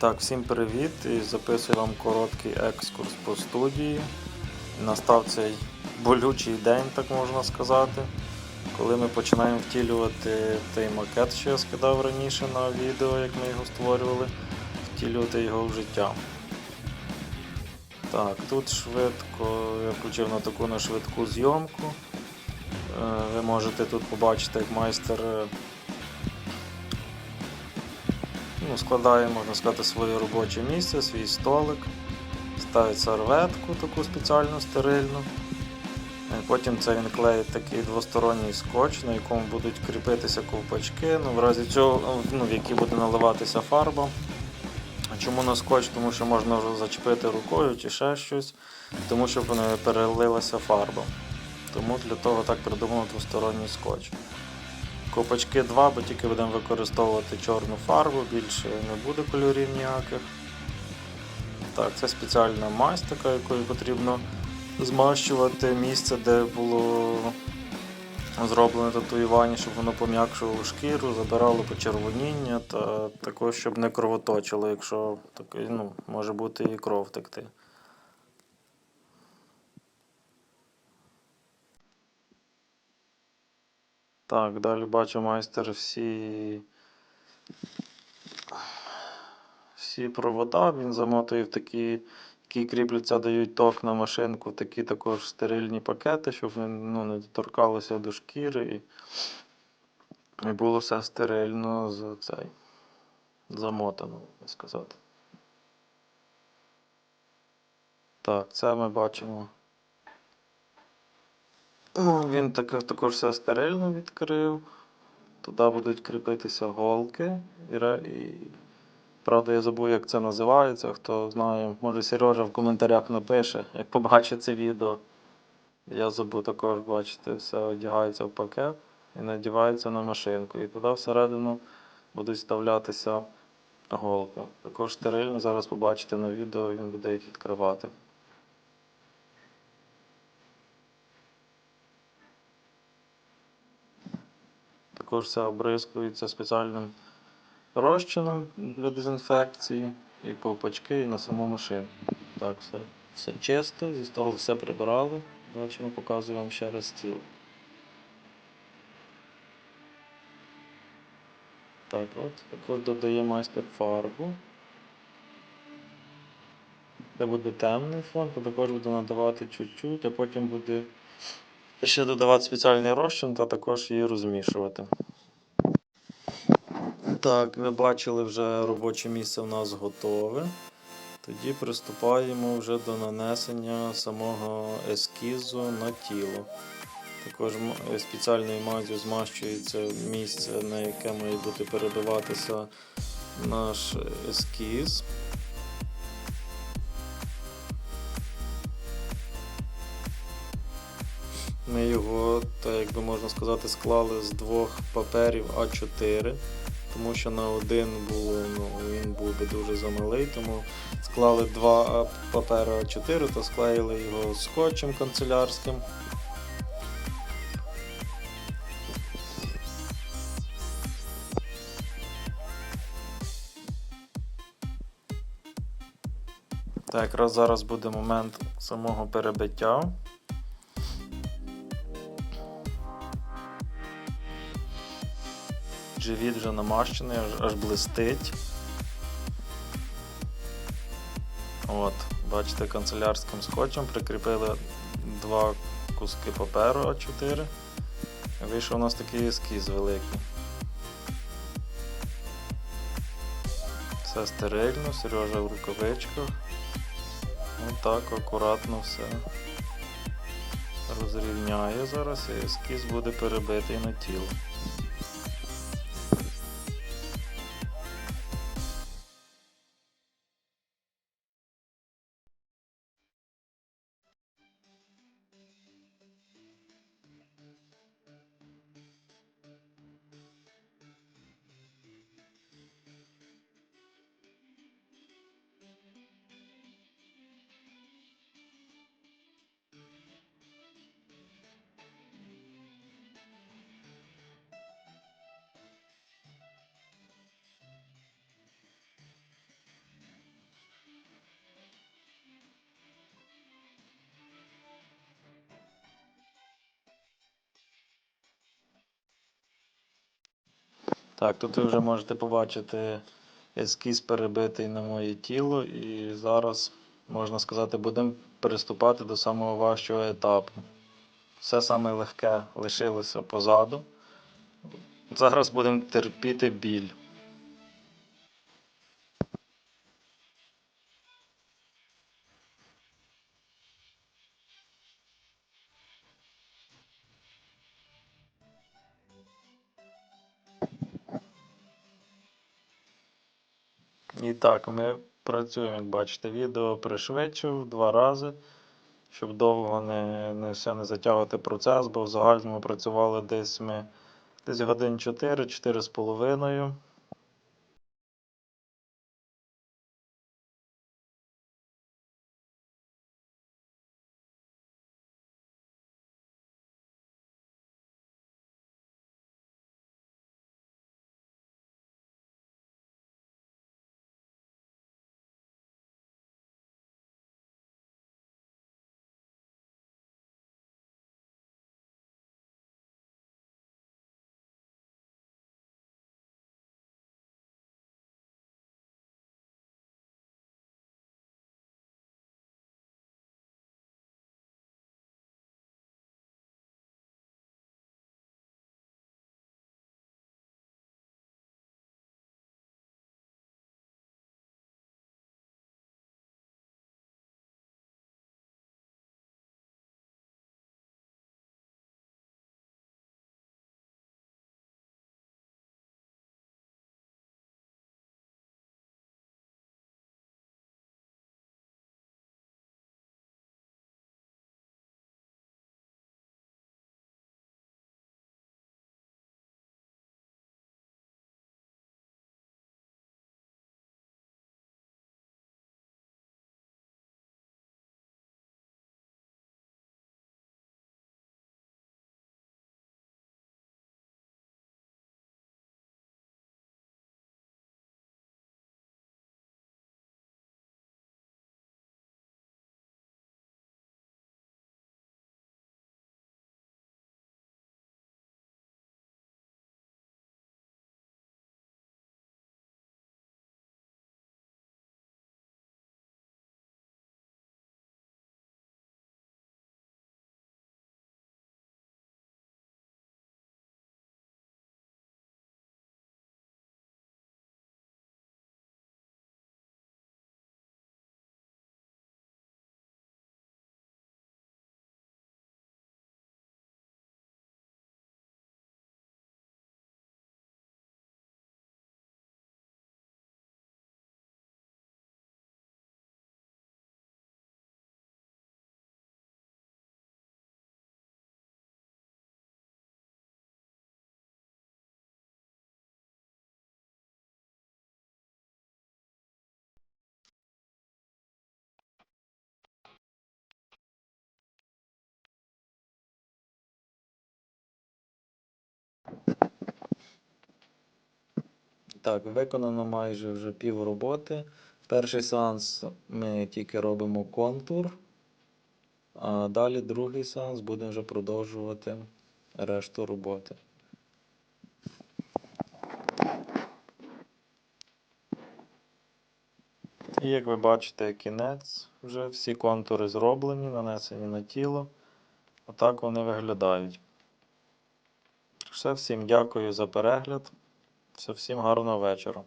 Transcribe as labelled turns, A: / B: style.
A: Так, всім привіт! І записую вам короткий екскурс по студії. Настав цей болючий день, так можна сказати, коли ми починаємо втілювати той макет, що я скидав раніше на відео, як ми його створювали, втілювати його в життя. Так, тут швидко, я включив на таку на швидку зйомку. Е, Ви можете тут побачити, як майстер е, ну, складає, можна сказати, своє робоче місце, свій столик, ставить серветку таку спеціальну стерильну. Е, Потім це він клеїть такий двосторонній скотч, на якому будуть кріпитися ковпачки, ну, в разі цього, ну, в які буде наливатися фарба. Чому на скотч? Тому що можна зачепити рукою чи ще щось, тому щоб не перелилася фарба. Тому для того так придумано двосторонній скотч. Копачки 2, бо тільки будемо використовувати чорну фарбу, більше не буде кольорів ніяких. Так, це спеціальна мазь така, якою потрібно змащувати місце, де було зроблене татуювання, щоб воно пом'якшувало шкіру, забирало почервоніння та також, щоб не кровоточило, якщо таке, ну, може бути і кров текти. Так, далі бачу майстер всі. Всі провода він замотує в такі, які кріпляться, дають ток на машинку, такі також стерильні пакети, щоб ну, не доторкалося до шкіри і, і було все стерильно за цей, замотано, сказати. Так, це ми бачимо. Ну, Він так, також все стерильно відкрив. Туди будуть кріпитися голки. І. Правда, я забув, як це називається. Хто знає, може Сережа в коментарях напише, як побачить це відео. Я забув також бачите, все одягається в пакет і надівається на машинку. І туди всередину будуть вставлятися голки. Також стерильно, зараз побачите на відео, він буде їх відкривати. Також все обрискується спеціальним розчином для дезінфекції, і ковпачки, і на саму машину. Так, все, все чисто, зі столу все прибирали. Бачимо, показую вам ще раз стіл. Так, от, також додає майстер фарбу. Де буде темний фон, то також буде надавати чуть-чуть, а потім буде ще додавати спеціальний розчин та також її розмішувати. Так, ви бачили вже робоче місце в нас готове. Тоді приступаємо вже до нанесення самого ескізу на тіло. Також спеціальною мазю змащується місце, на яке має бути перебиватися наш ескіз. Ми його, так як би можна сказати, склали з двох паперів А4, тому що на один було, ну, він був би дуже замалий, тому склали два папери А4 та склеїли його скотчем канцелярським. Так, якраз зараз буде момент самого перебиття. Живіт вже намащений, аж, аж блистить. От, бачите, канцелярським скотчем прикріпили два куски паперу А4. Вийшов у нас такий ескіз великий. Все стерильно, Сережа в рукавичках. Отак акуратно все розрівняє зараз і ескіз буде перебитий на тіло. Так, тут ви вже можете побачити ескіз перебитий на моє тіло, і зараз, можна сказати, будемо приступати до самого важчого етапу. Все саме легке лишилося позаду. Зараз будемо терпіти біль. І так, ми працюємо, як бачите, відео пришвидшив два рази, щоб довго не, не, все не затягувати процес, бо в загальному працювали десь ми десь годин 4, Так, виконано майже вже пів роботи. Перший сеанс ми тільки робимо контур, а далі другий сеанс будемо вже продовжувати решту роботи. І як ви бачите, кінець, вже всі контури зроблені, нанесені на тіло. Отак вони виглядають. Все, всім дякую за перегляд. Все, всім гарного вечора.